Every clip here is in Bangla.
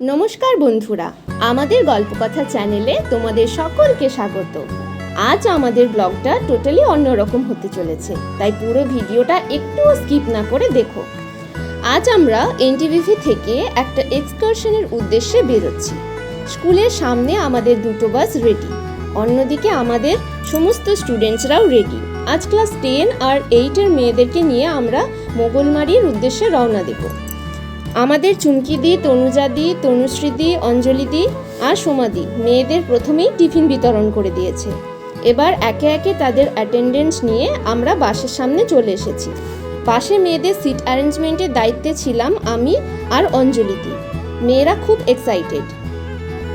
নমস্কার বন্ধুরা, আমাদের গল্পকথা চ্যানেলে তোমাদের সকলকে স্বাগত। আজ আমাদের ব্লগটা টোটালি অন্যরকম হতে চলেছে, তাই পুরো ভিডিওটা একটুও স্কিপ না করে দেখো। আজ আমরা এনটিভিভি থেকে একটা এক্সকারশনের উদ্দেশ্যে বেরোচ্ছি। স্কুলের সামনে আমাদের দুটো বাস রেডি অন্যদিকে আমাদের সমস্ত স্টুডেন্টসরাও রেডি আজ ক্লাস টেন আর এইটের মেয়েদেরকে নিয়ে আমরা মোগলমারির উদ্দেশ্যে রওনা দেবো। আমাদের চুমকি দি, তনুজা দি, তনুশ্রী দি, অঞ্জলি দি আর সোমাদি মেয়েদের প্রথমেই টিফিন বিতরণ করে দিয়েছে। এবার একে একে তাদের অ্যাটেন্ডেন্স নিয়ে আমরা বাসের সামনে চলে এসেছি। বাসে মেয়েদের সিট অ্যারেঞ্জমেন্টের দায়িত্বে ছিলাম আমি আর অঞ্জলি দি। মেয়েরা খুব এক্সাইটেড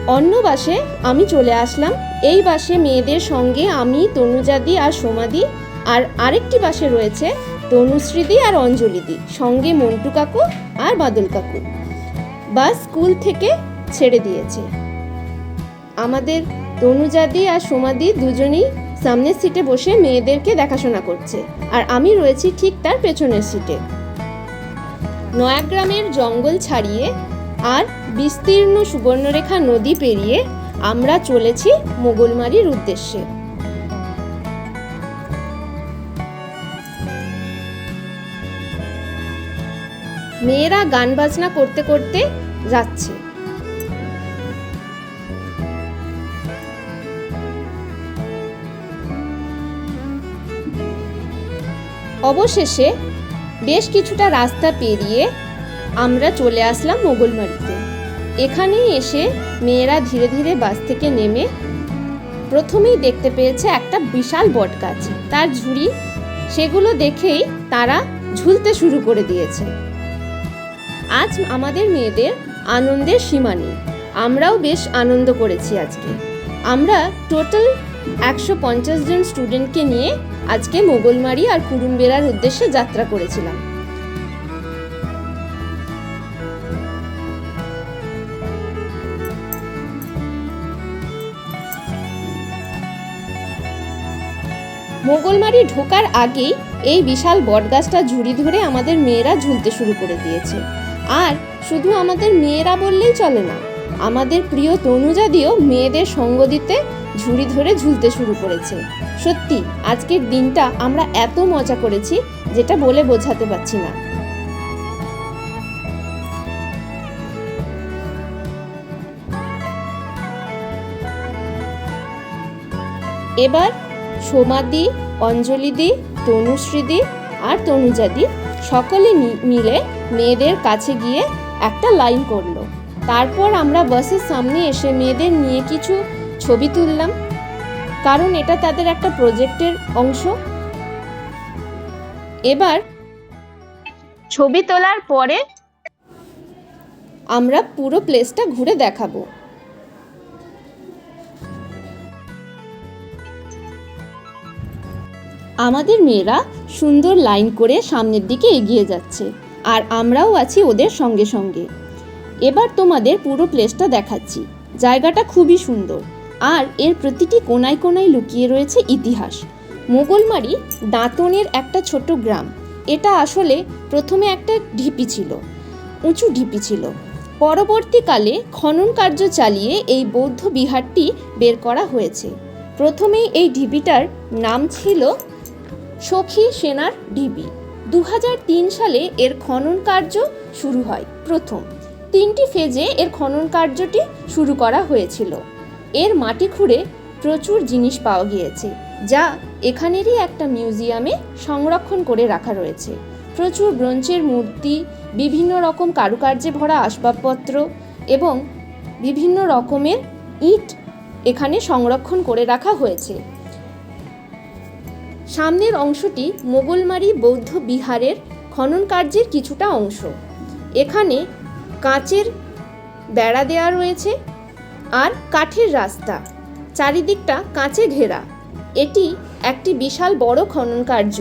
অন্য বাসে আমি চলে আসলাম। এই বাসে মেয়েদের সঙ্গে আমি তনুজাদি আর সোমাদি আর আরেকটি বাসে রয়েছে তনুশ্রীদি আর অঞ্জলিদি, সঙ্গে মন্টু কাকু আর বাদল কাকু। বাস স্কুল থেকে ছেড়ে দিয়েছে। আমাদের তনুজাদি আর সোমাদি দুজনেই সামনের সিটে বসে মেয়েদেরকে দেখাশোনা করছে, আর আমি রয়েছি ঠিক তার পেছনের সিটে। নয়াগ্রামের জঙ্গল ছাড়িয়ে আর বিস্তীর্ণ সুবর্ণরেখা নদী পেরিয়ে আমরা চলেছি মোগলমারির উদ্দেশ্যে। মেয়েরা গান বাজনা করতে করতে যাচ্ছে। অবশেষে বেশ কিছুটা রাস্তা পেরিয়ে আমরা চলে আসলাম মোগলমারিতে। এখানেই এসে মেয়েরা ধীরে ধীরে বাস থেকে নেমে প্রথমেই দেখতে পেয়েছে একটা বিশাল বটগাছ তার ঝুড়ি, সেগুলো দেখেই তারা ঝুলতে শুরু করে দিয়েছে। আজ আমাদের মেয়েদের আনন্দের সীমা নেই। আমরাও বেশ আনন্দ করেছি আজকে। আমরা টোটাল একশো পঞ্চাশ জন স্টুডেন্টকে নিয়ে আজকে মোগলমারি আর কুরুম্বেরার উদ্দেশ্যে যাত্রা করেছিলাম। মোগলমারি ঢোকার আগেই এই বিশাল বটগাছটা ঝুড়ি ধরে আমাদের মেয়েরা ঝুলতে শুরু করে দিয়েছে। আর শুধু আমাদের মেয়েরা বললেই চলে না, আমাদের প্রিয় তনুজাদিও মেয়েদের সঙ্গ দিতে ঝুড়ি ধরে ঝুলতে শুরু করেছে। সত্যি, আজকের দিনটা আমরা এত মজা করেছি যেটা বলে বোঝাতে পারছি না। এবার সোমাদি অঞ্জলিদি তনুশ্রীদি আর তনুজাদি সকলে মিলে মেয়েদের কাছে গিয়ে একটা লাইন করল। তারপর আমরা বাসের সামনে এসে মেয়েদের নিয়ে কিছু ছবি তুললাম কারণ এটা তাদের একটা প্রজেক্টের অংশ। এবার ছবি তোলার পরে আমরা পুরো প্লেসটা ঘুরে দেখাবো। আমাদের মেয়েরা সুন্দর লাইন করে সামনের দিকে এগিয়ে যাচ্ছে, আর আমরাও আছি ওদের সঙ্গে সঙ্গে। এবার তোমাদের পুরো প্লেসটা দেখাচ্ছি। জায়গাটা খুবই সুন্দর, আর এর প্রতিটি কোনায় কোনায় লুকিয়ে রয়েছে ইতিহাস। মোগলমারি দাঁতনের একটা ছোট গ্রাম। এটা আসলে প্রথমে একটা ঢিপি ছিল, উঁচু ঢিপি ছিল। পরবর্তীকালে খনন কার্য চালিয়ে এই বৌদ্ধ বিহারটি বের করা হয়েছে। প্রথমেই এই ঢিপিটার নাম ছিল সখী সেনার ঢিবি দু সালে এর খনন কার্য শুরু হয়। প্রথম। তিনটি ফেজে এর খনন কার্যটি শুরু করা হয়েছিল। এর মাটি খুঁড়ে প্রচুর জিনিস পাওয়া গিয়েছে, যা এখানেরই একটা মিউজিয়ামে সংরক্ষণ করে রাখা রয়েছে। প্রচুর ব্রোঞ্জের মূর্তি, বিভিন্ন রকম কারুকার্যে ভরা আসবাবপত্র এবং বিভিন্ন রকমের ইট এখানে সংরক্ষণ করে রাখা হয়েছে। সামনের অংশটি মোগলমারি বৌদ্ধ বিহারের খনন কার্যের কিছুটা অংশ। এখানে কাঁচের বেড়া দেওয়া রয়েছে আর কাঠের রাস্তা। চারিদিকটা কাঁচে ঘেরা। এটি একটি বিশাল বড় খনন কার্য।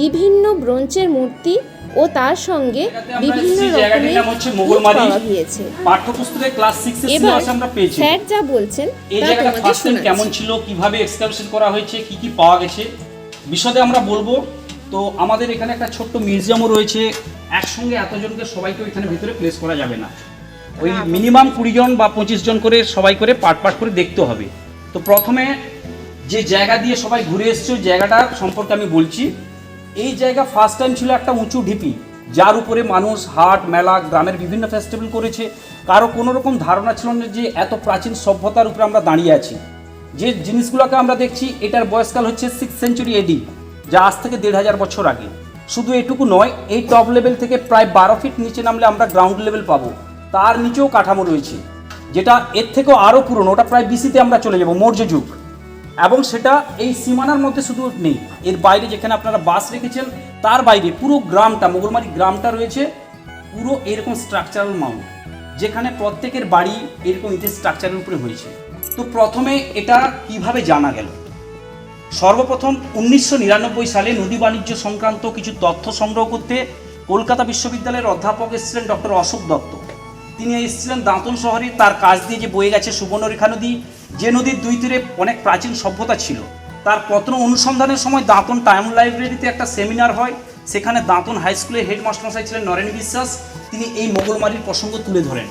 বিভিন্ন ব্রোঞ্চের মূর্তি ও তার সঙ্গে বিভিন্ন রকমের। পাওয়া গিয়েছে। পাঠ্যপুস্তকে ক্লাস সিলেবাস আমরা পেয়েছি। স্যার যা বলছেন এই জায়গাটা ফার্স্ট কেমন ছিল? কীভাবে এক্সকারশন করা হয়েছে? কি কি পাওয়া গেছে? বিশদে আমরা বলব। তো আমাদের এখানে একটা ছোট্ট মিউজিয়ামও রয়েছে। একসঙ্গে এতজনকে সবাইকে এখানে ভিতরে প্লেস করা যাবে না। ওই মিনিমাম কুড়ি জন বা পঁচিশ জন করে সবাই করে পাট পাট করে দেখতে হবে। তো প্রথমে যে জায়গা দিয়ে সবাই ঘুরে এসছে ওই জায়গাটা সম্পর্কে আমি বলছি। এই জায়গা ফার্স্ট টাইম ছিল একটা উঁচু ঢিপি যার উপরে মানুষ হাট মেলা গ্রামের বিভিন্ন ফেস্টিভ্যাল করেছে। কারও কোনো রকম ধারণা ছিল না যে এত প্রাচীন সভ্যতার উপরে আমরা দাঁড়িয়ে আছি। যে জিনিসগুলোকে আমরা দেখছি, এটার বয়সকাল হচ্ছে সিক্স সেঞ্চুরি এডি যা আজ থেকে দেড় হাজার বছর আগে। শুধু এটুকু নয়, এই টপ লেভেল থেকে প্রায় বারো ফিট নিচে নামলে আমরা গ্রাউন্ড লেভেল পাবো। তার নিচেও কাঠামো রয়েছে, যেটা এর থেকেও আরও পুরনো, ওটা প্রায় বিসিতে আমরা চলে যাব, মৌর্য যুগ। এবং সেটা এই সীমানার মধ্যে শুধু নেই, এর বাইরে যেখানে আপনারা বাস রেখেছেন, তার বাইরে পুরো গ্রামটা, মোগলমারি গ্রামটা রয়েছে, পুরো এরকম স্ট্রাকচারাল মাউন্ট যেখানে প্রত্যেকের বাড়ি এরকম ইতি স্ট্রাকচারের উপরে হয়েছে। তো প্রথমে এটা কীভাবে জানা গেল? সর্বপ্রথম উনিশশো নিরানব্বই সালে নদী বাণিজ্য সংক্রান্ত কিছু তথ্য সংগ্রহ করতে কলকাতা বিশ্ববিদ্যালয়ের অধ্যাপক এসেছিলেন ডক্টর অশোক দত্ত। তিনি এসেছিলেন দাঁতন শহরে, তার কাজ দিয়ে যে বয়ে গেছে সুবর্ণরেখা নদী, যে নদীর দুই তীরে অনেক প্রাচীন সভ্যতা ছিল। তার পত্র অনুসন্ধানের সময় দাঁতন টাইম লাইব্রেরিতে একটা সেমিনার হয়, সেখানে দাঁতন হাই স্কুলের হেডমাস্টারমশাই ছিলেন নরেন বিশ্বাস। তিনি এই মোগলমারির প্রসঙ্গ তুলে ধরেন।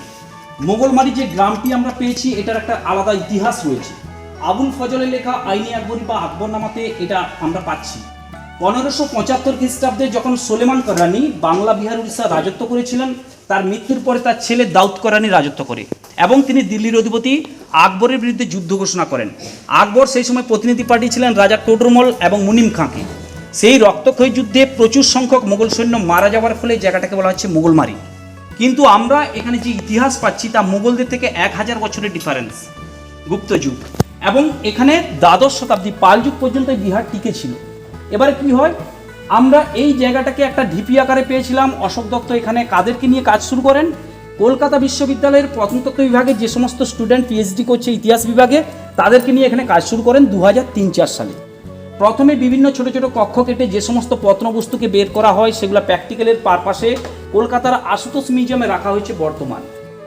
মোগলমারি যে গ্রামটি আমরা পেয়েছি, এটার একটা আলাদা ইতিহাস রয়েছে। আবুল ফজলের লেখা আইনি আকবরী বা আকবরনামাতে এটা আমরা পাচ্ছি। পনেরোশো পঁচাত্তর খ্রিস্টাব্দে যখন সোলেমান করানি বাংলা, বিহার, উড়িষ্যা রাজত্ব করেছিলেন, তার মৃত্যুর পরে তার ছেলে দাউদ করানি রাজত্ব করে এবং তিনি দিল্লির অধিপতি আকবরের বিরুদ্ধে যুদ্ধ ঘোষণা করেন। আকবর সেই সময় প্রতিনিধি পাঠিয়েছিলেন রাজা টোডরমল এবং মুনিম খাঁকে। সেই রক্তক্ষয়ী যুদ্ধে প্রচুর সংখ্যক মোগল সৈন্য মারা যাওয়ার ফলে জায়গাটাকে বলা হচ্ছে মোগলমারি। কিন্তু আমরা এখানে যে ইতিহাস পাচ্ছি তা মোগলদের থেকে এক হাজার বছরের ডিফারেন্স গুপ্ত যুগ। এবং এখানে দ্বাদশ শতাব্দী পাল যুগ পর্যন্ত বিহার টিকে ছিল। এবারে কি হয়? আমরা এই জায়গাটাকে একটা ঢিপি আকারে পেয়েছিলাম। অশোক দত্ত এখানে কাদেরকে নিয়ে কাজ শুরু করেন। কলকাতা বিশ্ববিদ্যালয়ের প্রত্নতত্ত্ব বিভাগে যে সমস্ত স্টুডেন্ট পিএইচডি করছে ইতিহাস বিভাগে, তাদেরকে নিয়ে এখানে কাজ শুরু করেন দু হাজার তিন চার সালে। প্রথমে বিভিন্ন ছোট ছোট কক্ষ কেটে যে সমস্ত প্রত্নবস্তুকে বের করা হয়, সেগুলো প্র্যাকটিক্যালের পারপাসে কলকাতার আশুতোষ মিউজিয়ামে রাখা হয়েছে বর্তমান।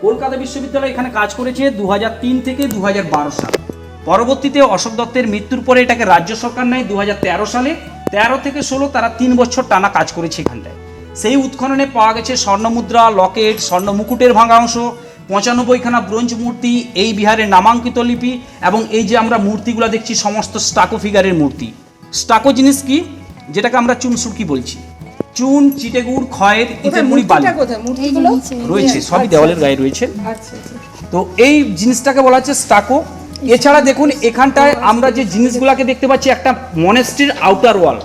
কলকাতা বিশ্ববিদ্যালয় এখানে কাজ করেছে দু হাজার তিন থেকে দু হাজার বারো সাল। পরবর্তীতে অশোক দত্তের মৃত্যুর পরে এটাকে রাজ্য সরকার নেয় দু হাজার তেরো সালে। তেরো থেকে ষোলো তারা তিন বছর টানা কাজ করেছে এখানটায়। সেই উৎখননে পাওয়া গেছে স্বর্ণমুদ্রা, লকেট স্বর্ণ মুকুটের ভাঙা অংশ পঁচানব্বইখানা ব্রোঞ্জ মূর্তি, এই বিহারের নামাঙ্কিত লিপি এবং এই যে আমরা মূর্তিগুলো দেখছি, সমস্ত স্টাকো ফিগারের মূর্তি। স্টাকো জিনিস কি? যেটাকে আমরা চুন সুরকি বলছি। চুন চিটেগুড় খয়ের ইটের মুড়ি বালি। রয়েছে সবই দেওয়ালের গায়ে রয়েছে। আচ্ছা আচ্ছা। তো এই জিনিসটাকে বলা হচ্ছে স্টাকো। এছাড়া দেখুন এখানটায় আমরা যে জিনিসগুলোকে দেখতে পাচ্ছি একটা মনেস্ট্রির আউটার ওয়াল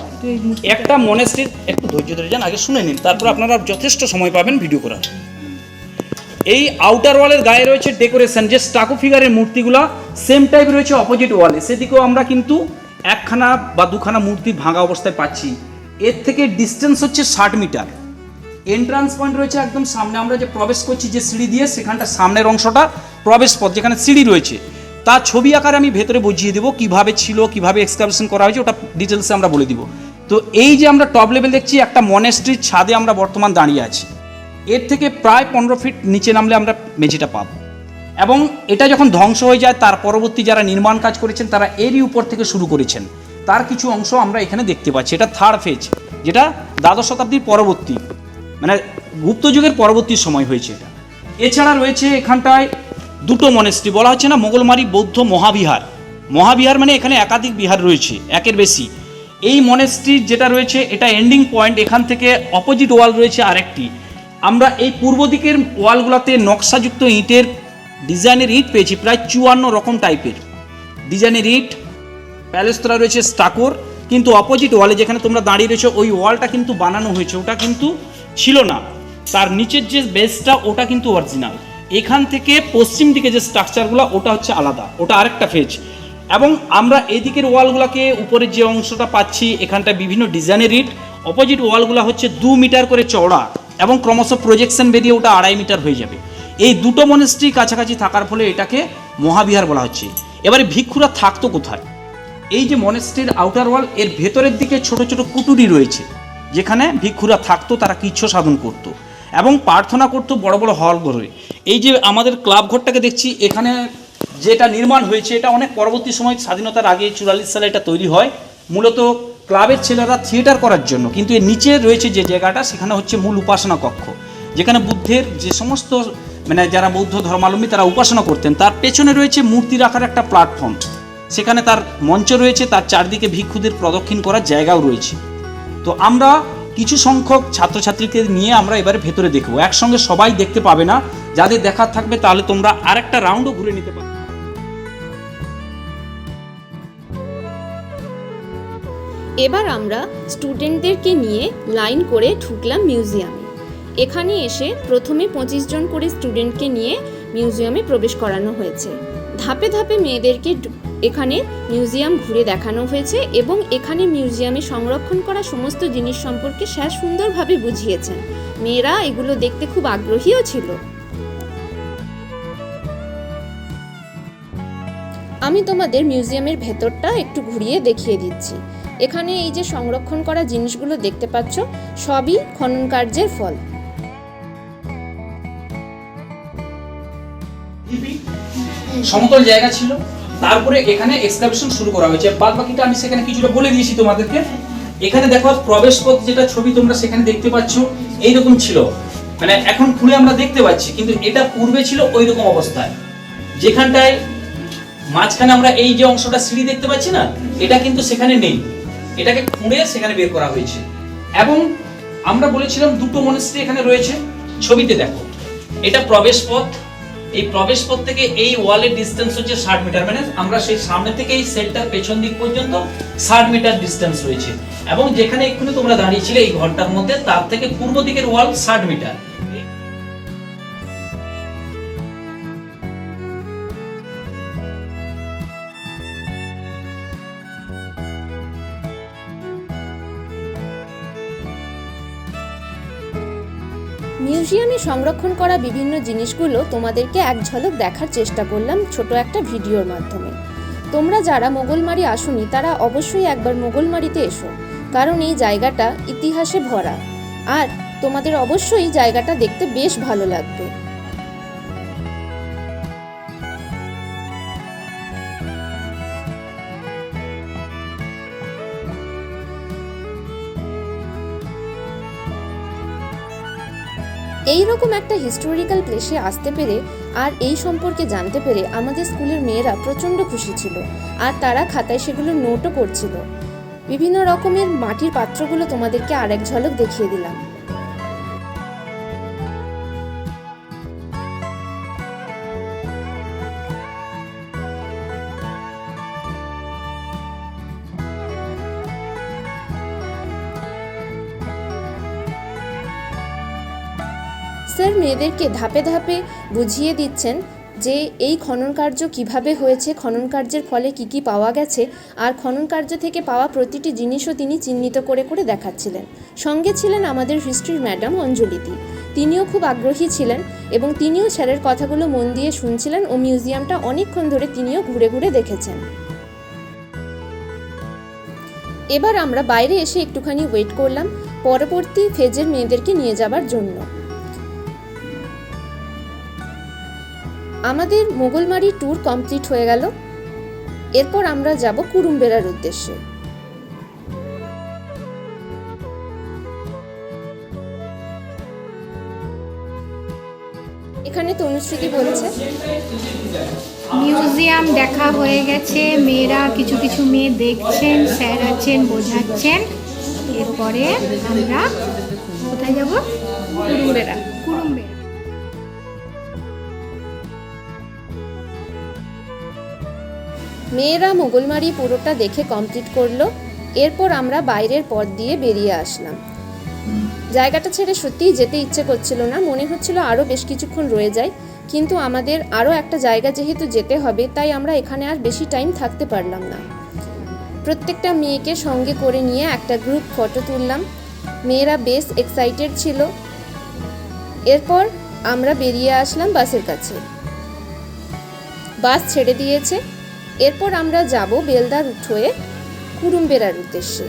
একটা মনেস্ট্রির একটু ধৈর্য ধরে যান আগে শুনে নিন তারপর আপনারা যথেষ্ট সময় পাবেন ভিডিও করার। এই আউটার ওয়ালের গায়ে রয়েছে ডেকোরেশন যে স্টাকো ফিগারের মূর্তিগুলো সেম টাইপ রয়েছে অপোজিট ওয়ালে সেদিকেও আমরা কিন্তু একখানা বা দুখানা মূর্তি ভাঙা অবস্থায় পাচ্ছি। এর থেকে ডিস্টেন্স হচ্ছে ষাট মিটার। এন্ট্রান্স পয়েন্ট রয়েছে একদম সামনে। আমরা যে প্রবেশ করছি যে সিঁড়ি দিয়ে, সেখানটা সামনের অংশটা প্রবেশ পথ, যেখানে সিঁড়ি রয়েছে। তার ছবি আকারে আমি ভেতরে বুঝিয়ে দেবো কীভাবে ছিল, কীভাবে এক্সকাভেশন করা হয়েছে, ওটা ডিটেলসে আমরা বলে দিব। তো এই যে আমরা টপ লেভেল দেখছি, একটা মনেস্ট্রির ছাদে আমরা বর্তমান দাঁড়িয়ে আছি। এর থেকে প্রায় পনেরো ফিট নিচে নামলে আমরা মেঝেটা পাবো। এবং এটা যখন ধ্বংস হয়ে যায়, তার পরবর্তী যারা নির্মাণ কাজ করেছেন, তারা এরই উপর থেকে শুরু করেছেন। তার কিছু অংশ আমরা এখানে দেখতে পাচ্ছি। এটা থার্ড ফেজ যেটা দ্বাদশ শতাব্দীর পরবর্তী মানে গুপ্ত যুগের পরবর্তী সময় হয়েছে এটা। এছাড়া রয়েছে এখানটায় দুটো মনেস্ট্রি বলা হচ্ছে না মোগলমারি বৌদ্ধ মহাবিহার। মহাবিহার মানে এখানে একাধিক বিহার রয়েছে, একের বেশি। এই মনেস্ট্রির যেটা রয়েছে, এটা এন্ডিং পয়েন্ট এখান থেকে অপোজিট ওয়াল রয়েছে আরেকটি। আমরা এই পূর্ব দিকের ওয়ালগুলোতে নকশাযুক্ত ইটের ডিজাইনের ইট পেয়েছি, প্রায় চুয়ান্ন রকম টাইপের ডিজাইনের ইট প্যালেস্ত্রা রয়েছে স্টাকোর, কিন্তু অপোজিট ওয়ালে যেখানে তোমরা দাঁড়িয়ে রয়েছো, ওই ওয়ালটা কিন্তু বানানো হয়েছে, ওটা কিন্তু ছিল না। তার নিচের যে বেসটা ওটা কিন্তু অরিজিনাল এখান থেকে পশ্চিম দিকে যে স্ট্রাকচারগুলো ওটা হচ্ছে আলাদা, ওটা আরেকটা ফেজ এবং আমরা এদিকের ওয়ালগুলোকে উপরের যে অংশটা পাচ্ছি, এখানটায় বিভিন্ন ডিজাইনের ইট। অপোজিট ওয়ালগুলো হচ্ছে দু মিটার করে চওড়া এবং ক্রমশ প্রজেকশন বেরিয়ে ওটা আড়াই মিটার হয়ে যাবে। এই দুটো মনেস্ট্রি কাছাকাছি থাকার ফলে এটাকে মহাবিহার বলা হচ্ছে। এবারে ভিক্ষুরা থাকতো কোথায়? এই যে মনেস্ট্রির আউটার ওয়াল এর ভেতরের দিকে ছোট ছোট কুটুরি রয়েছে, যেখানে ভিক্ষুরা থাকতো, তারা কিচ্ছু সাধন করত এবং প্রার্থনা করতো বড় বড় হল ঘরে। এই যে আমাদের ক্লাব ঘরটাকে দেখছি, এখানে যেটা নির্মাণ হয়েছে, এটা অনেক পরবর্তী সময় স্বাধীনতার আগে চুরাল্লিশ সালে এটা তৈরি হয়। মূলত ক্লাবের ছেলেরা থিয়েটার করার জন্য, কিন্তু এর নিচে রয়েছে যে জায়গাটা, সেখানে হচ্ছে মূল উপাসনা কক্ষ, যেখানে বুদ্ধের যে সমস্ত মানে যারা বৌদ্ধ ধর্মাবলম্বী, তারা উপাসনা করতেন। তার পেছনে রয়েছে মূর্তি রাখার একটা প্ল্যাটফর্ম সেখানে তার মঞ্চ রয়েছে, তার চারদিকে ভিক্ষুদের প্রদক্ষিণ করার জায়গাও রয়েছে। তো আমরা কিছু সংখ্যক ছাত্রছাত্রীকে নিয়ে আমরা এবারে ভেতরে দেখব। একসঙ্গে সবাই দেখতে পাবে না, যাদের দেখার থাকবে তাহলে তোমরা আরেকটা রাউন্ডও ঘুরে নিতে পারো। এবার আমরা স্টুডেন্টদেরকে নিয়ে লাইন করে ঢুকলাম মিউজিয়ামে এখানে এসে প্রথমে পঁচিশ জন করে স্টুডেন্টকে নিয়ে মিউজিয়ামে প্রবেশ করানো হয়েছে। ধাপে ধাপে মেয়েদেরকে এখানে মিউজিয়াম ঘুরে দেখানো হয়েছে এবং এখানে মিউজিয়ামে সংরক্ষণ করা সমস্ত জিনিস সম্পর্কে স্যার সুন্দরভাবে বুঝিয়েছেন। মেয়েরা এগুলো দেখতে খুব আগ্রহীও ছিল। আমি তোমাদের মিউজিয়ামের ভেতরটা একটু ঘুরিয়ে দেখিয়ে দিচ্ছি। এখানে এই যে সংরক্ষণ করা জিনিসগুলো দেখতে পাচ্ছ, সবই খনন কার্যের ফল। সমতল জায়গা ছিল। তারপরে এখানে এক্সকাভেশন শুরু করা হয়েছে। বাদ বাকিটা আমি সেখানে কিছুটা বলে দিয়েছি তোমাদেরকে। এখানে দেখো, প্রবেশ পথ যেটা ছবি তোমরা সেখানে দেখতে পাচ্ছ, এইরকম ছিল। মানে এখন খুলে আমরা দেখতে পাচ্ছি, কিন্তু এটা পূর্বে ছিল ওই রকম অবস্থায়। যেখানটায় মাঝখানে আমরা এই যে অংশটা সিঁড়ি দেখতে পাচ্ছি না, এটা কিন্তু সেখানে নেই। এটাকে খুঁড়ে সেখানে বের করা হয়েছে। এবং আমরা বলেছিলাম দুটো মনস্ট্রি এখানে রয়েছে। ছবিতে দেখো, এটা প্রবেশ পথ এই প্রবেশ পথ থেকে এই ওয়ালের ডিস্টেন্স হচ্ছে ষাট মিটার। মানে আমরা সেই সামনে থেকে এই সেটটার পেছন দিক পর্যন্ত ষাট মিটার ডিস্টেন্স রয়েছে। এবং যেখানে এক্ষুনি তোমরা দাঁড়িয়েছিলে এই ঘরটার মধ্যে, তার থেকে পূর্ব দিকের ওয়াল ষাট মিটার। মিউজিয়ামে সংরক্ষণ করা বিভিন্ন জিনিসগুলো তোমাদেরকে এক ঝলক দেখার চেষ্টা করলাম ছোট একটা ভিডিওর মাধ্যমে। তোমরা যারা মোগলমারি আসুনি, তারা অবশ্যই একবার মোগলমারিতে এসো, কারণ এই জায়গাটা ইতিহাসে ভরা। আর তোমাদের অবশ্যই জায়গাটা দেখতে বেশ ভালো লাগবে। এই রকম একটা হিস্টোরিক্যাল প্লেসে আসতে পেরে আর এই সম্পর্কে জানতে পেরে আমাদের স্কুলের মেয়েরা প্রচণ্ড খুশি ছিল আর তারা খাতায় সেগুলো নোটও করছিল। বিভিন্ন রকমের মাটির পাত্রগুলো তোমাদেরকে আরেক ঝলক দেখিয়ে দিলাম। মেয়েদেরকে ধাপে ধাপে বুঝিয়ে দিচ্ছেন যে এই খনন কার্য কীভাবে হয়েছে, খনন কার্যের ফলে কি কি পাওয়া গেছে, আর খনন কার্য থেকে পাওয়া প্রতিটি জিনিসও তিনি চিহ্নিত করে করে দেখাচ্ছিলেন। সঙ্গে ছিলেন আমাদের হিস্ট্রির ম্যাডাম অঞ্জলিদি। তিনিও খুব আগ্রহী ছিলেন এবং তিনিও স্যারের কথাগুলো মন দিয়ে শুনছিলেন ও মিউজিয়ামটা অনেকক্ষণ ধরে তিনিও ঘুরে ঘুরে দেখেছেন। এবার আমরা বাইরে এসে একটুখানি ওয়েট করলাম, পরবর্তী ফেজের মেয়েদেরকে নিয়ে যাবার জন্য। আমাদের মোগলমারি ট্যুর কমপ্লিট হয়ে গেল। এরপর আমরা যাব কুরুম্বেরার উদ্দেশ্যে। এখানে তনুশ্রীতি বলছে, মিউজিয়াম দেখা হয়ে গেছে, মেয়েরা কিছু কিছু মেয়ে দেখছেন, স্যার আছেন, বোঝাচ্ছেন। এরপরে আমরা কোথায় যাব? কুরুম্বেরা মেয়েরা মোগলমারি পুরোটা দেখে কমপ্লিট করল, এরপর আমরা বাইরের পথ দিয়ে বেরিয়ে আসলাম। জায়গাটা ছেড়ে সত্যিই যেতে ইচ্ছে করছিল না, মনে হচ্ছিল আরও বেশ কিছুক্ষণ রয়ে যায়, কিন্তু আমাদের আরও একটা জায়গা যেহেতু যেতে হবে, তাই আমরা এখানে আর বেশি টাইম থাকতে পারলাম না। প্রত্যেকটা মেয়েকে সঙ্গে করে নিয়ে একটা গ্রুপ ফটো তুললাম। মেয়েরা বেশ এক্সাইটেড ছিল। এরপর আমরা বেরিয়ে আসলাম বাসের কাছে। বাস ছেড়ে দিয়েছে। এরপর আমরা যাব বেলদা রুট হয়ে কুরুম্বেরার উদ্দেশ্যে।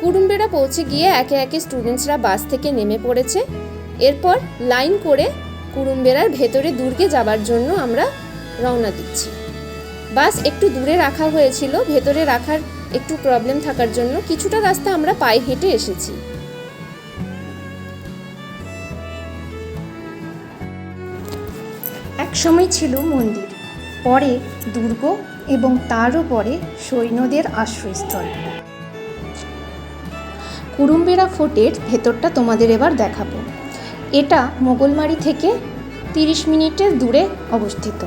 কুরুম্বেরা পৌঁছে গিয়ে একে একে স্টুডেন্টসরা বাস থেকে নেমে পড়েছে। এরপর লাইন করে কুরুম্বেরার ভেতরে দুর্গে যাবার জন্য আমরা রওনা দিচ্ছি। বাস একটু দূরে রাখা হয়েছিল, ভেতরে রাখার একটু প্রবলেম থাকার জন্য কিছুটা রাস্তা আমরা পায়ে হেঁটে এসেছি। একসময় ছিল মন্দির, পরে দুর্গ এবং তারও পরে সৈন্যদের আশ্রয়স্থল। কুরুম্বেরা ফোর্টের ভেতরটা তোমাদের এবার দেখাবো। এটা মোগলমারি থেকে তিরিশ মিনিটের দূরে অবস্থিত।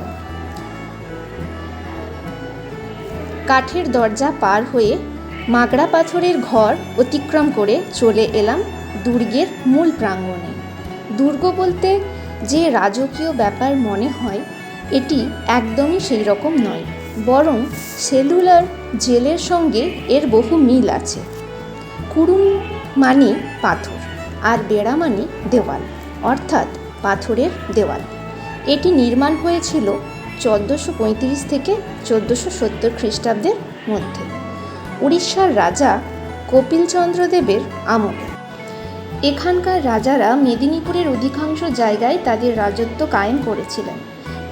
কাঠের দরজা পার হয়ে মাগড়া পাথরের ঘর অতিক্রম করে চলে এলাম দুর্গের মূল প্রাঙ্গণে। দুর্গ বলতে যে রাজকীয় ব্যাপার মনে হয়, এটি একদমই সেই রকম নয়, বরং সেলুলার জেলের সঙ্গে এর বহু মিল আছে। কুড়ুম মানে পাথর, আর বেড়া মানে দেওয়াল, অর্থাৎ পাথরের দেওয়াল। এটি নির্মাণ হয়েছিল চোদ্দোশো পঁয়ত্রিশ থেকে চোদ্দোশো সত্তর খ্রিস্টাব্দের মধ্যে। উড়িষ্যার রাজা কপিলচন্দ্র দেবের আমলে। এখানকার রাজারা মেদিনীপুরের অধিকাংশ জায়গায় তাদের রাজত্ব কায়েম করেছিলেন।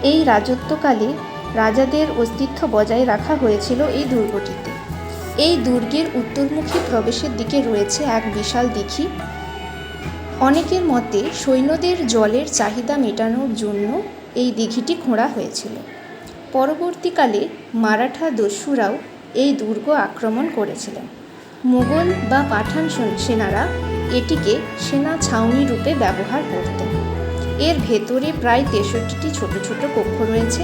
এই রাজত্বকালে রাজাদের অস্তিত্ব বজায় রাখা হয়েছিল এই দুর্গটিতে। এই দুর্গের উত্তরমুখী প্রবেশের দিকে রয়েছে এক বিশাল দিঘি। অনেকের মতে সৈন্যদের জলের চাহিদা মেটানোর জন্য এই দিঘিটি খোঁড়া হয়েছিল। পরবর্তীকালে মারাঠা দস্যুরাও এই দুর্গ আক্রমণ করেছিলেন। মুঘল বা পাঠান সৈন- সেনারা এটিকে সেনা ছাউনি রূপে ব্যবহার করতেন এর ভেতরে প্রায় তেষট্টিটি ছোট ছোট কক্ষ রয়েছে।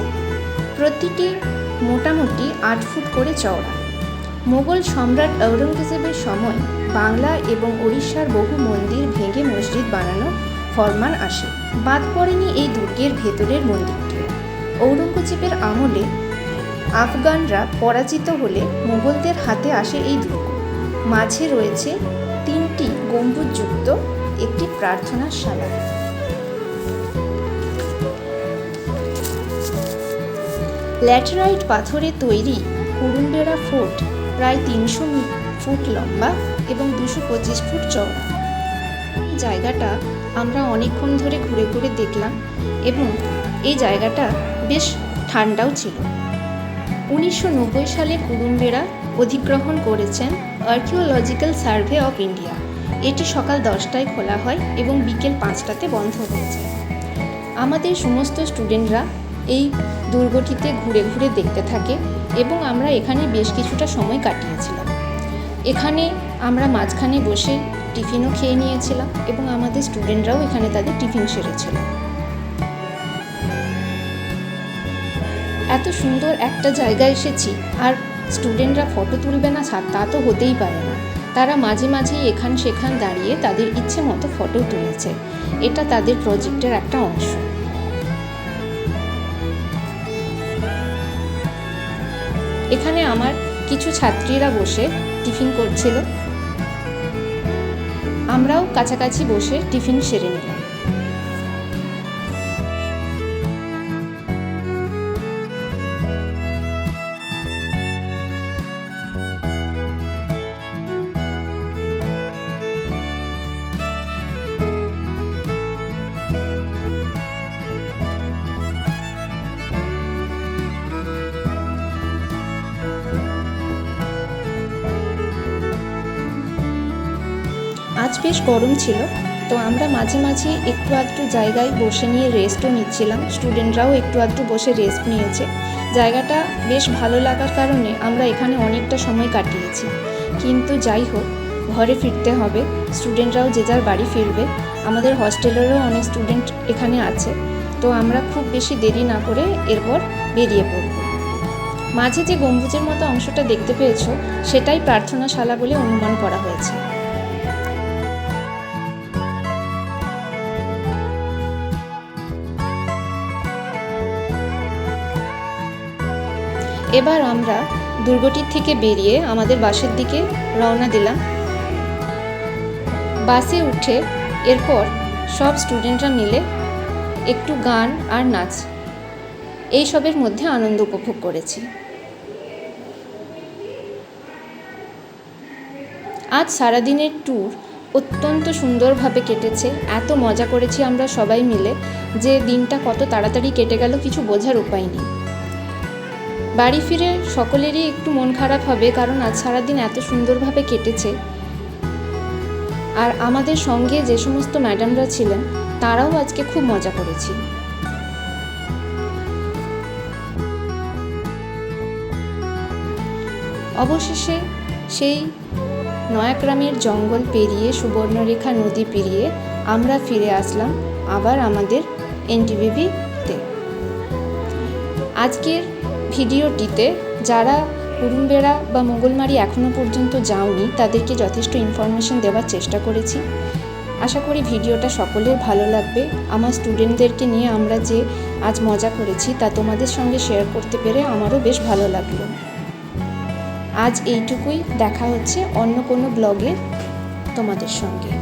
প্রতিটি মোটামুটি আট ফুট করে চওড়া। মোগল সম্রাট ঔরঙ্গজেবের সময় বাংলা এবং ওড়িশার বহু মন্দির ভেঙে মসজিদ বানানো ফরমান আসে। বাদ পড়েনি এই দুর্গের ভেতরের মন্দিরটি। ঔরঙ্গজেবের আমলে আফগানরা পরাজিত হলে মোগলদের হাতে আসে এই দুর্গ। মাঝে রয়েছে তিনটি গম্বুজযুক্ত একটি প্রার্থনাশালা। ল্যাটেরাইট পাথরে তৈরি কুরুম্বেরা ফোর্ট প্রায় তিনশো ফুট লম্বা এবং দুশো পঁচিশ ফুট চওড়া। জায়গাটা আমরা অনেকক্ষণ ধরে ঘুরে ঘুরে দেখলাম এবং এই জায়গাটা বেশ ঠান্ডাও ছিল। উনিশশো নব্বই সালে কুরুম্বেরা অধিগ্রহণ করেছেন আর্কিওলজিক্যাল সার্ভে অফ ইন্ডিয়া এটি সকাল দশটায় খোলা হয় এবং বিকেল পাঁচটাতে বন্ধ হয়ে যায়। আমাদের সমস্ত স্টুডেন্টরা এই দুর্গটিতে ঘুরে ঘুরে দেখতে থাকে এবং আমরা এখানে বেশ কিছুটা সময় কাটিয়েছিলাম। এখানে আমরা মাঝখানে বসে টিফিনও খেয়ে নিয়েছিলাম এবং আমাদের স্টুডেন্টরাও এখানে তাদের টিফিন সেরেছিল। এত সুন্দর একটা জায়গায় এসেছি, আর স্টুডেন্টরা ফটো তুলবে না তা তো হতেই পারে না। তারা মাঝে মাঝেই এখান সেখান দাঁড়িয়ে তাদের ইচ্ছে মতো ফটো তুলেছে। এটা তাদের প্রজেক্টের একটা অংশ। এখানে আমার কিছু ছাত্রীরা বসে টিফিন করছিল। আমরাও কাছাকাছি বসে টিফিন সেরে নিলাম। গরম ছিল, তো আমরা মাঝে মাঝে একটু আধটু জায়গায় বসে নিয়ে রেস্টও নিচ্ছিলাম। স্টুডেন্টরাও একটু আধটু বসে রেস্ট নিয়েছে। জায়গাটা বেশ ভালো লাগার কারণে আমরা এখানে অনেকটা সময় কাটিয়েছি। কিন্তু যাই হোক, ঘরে ফিরতে হবে। স্টুডেন্টরাও যে যার বাড়ি ফিরবে। আমাদের হস্টেলেরও অনেক স্টুডেন্ট এখানে আছে। তো আমরা খুব বেশি দেরি না করে এরপর বেরিয়ে পড়ব। মাঝে যে গম্বুজের মতো অংশটা দেখতে পেয়েছ, সেটাই প্রার্থনাশালা বলে অনুমান করা হয়েছে। এবার আমরা দুর্গটির থেকে বেরিয়ে আমাদের বাসের দিকে রওনা দিলাম। বাসে উঠে এরপর সব স্টুডেন্টরা মিলে একটু গান আর নাচ এইসবের মধ্যে আনন্দ উপভোগ করেছি। আজ সারাদিনের ট্যুর অত্যন্ত সুন্দরভাবে কেটেছে, এত মজা করেছি আমরা সবাই মিলে যে দিনটা কত তাড়াতাড়ি কেটে গেল, কিছু বোঝার উপায় নেই। বাড়ি ফিরে সকলেরই একটু মন খারাপ হবে কারণ আজ সারাদিন এত সুন্দরভাবে কেটেছে। আর আমাদের সঙ্গে যে সমস্ত ম্যাডামরা ছিলেন, তারাও আজকে খুব মজা করেছি। অবশেষে সেই নয়াগ্রামের জঙ্গল পেরিয়ে সুবর্ণরেখা নদী পেরিয়ে আমরা ফিরে আসলাম আবার আমাদের এনটিভিভিতে। আজকের ভিডিওটিতে যারা কুরুম্বেড়া বা মোগলমারি এখনও পর্যন্ত যাওনি, তাদেরকে যথেষ্ট ইনফরমেশন দেওয়ার চেষ্টা করেছি। আশা করি ভিডিওটা সকলের ভালো লাগবে। আমার স্টুডেন্টদেরকে নিয়ে আমরা যে আজ মজা করেছি, তা তোমাদের সঙ্গে শেয়ার করতে পেরে আমারও বেশ ভালো লাগল। আজ এইটুকুই। দেখা হচ্ছে অন্য কোনো ব্লগে তোমাদের সঙ্গে।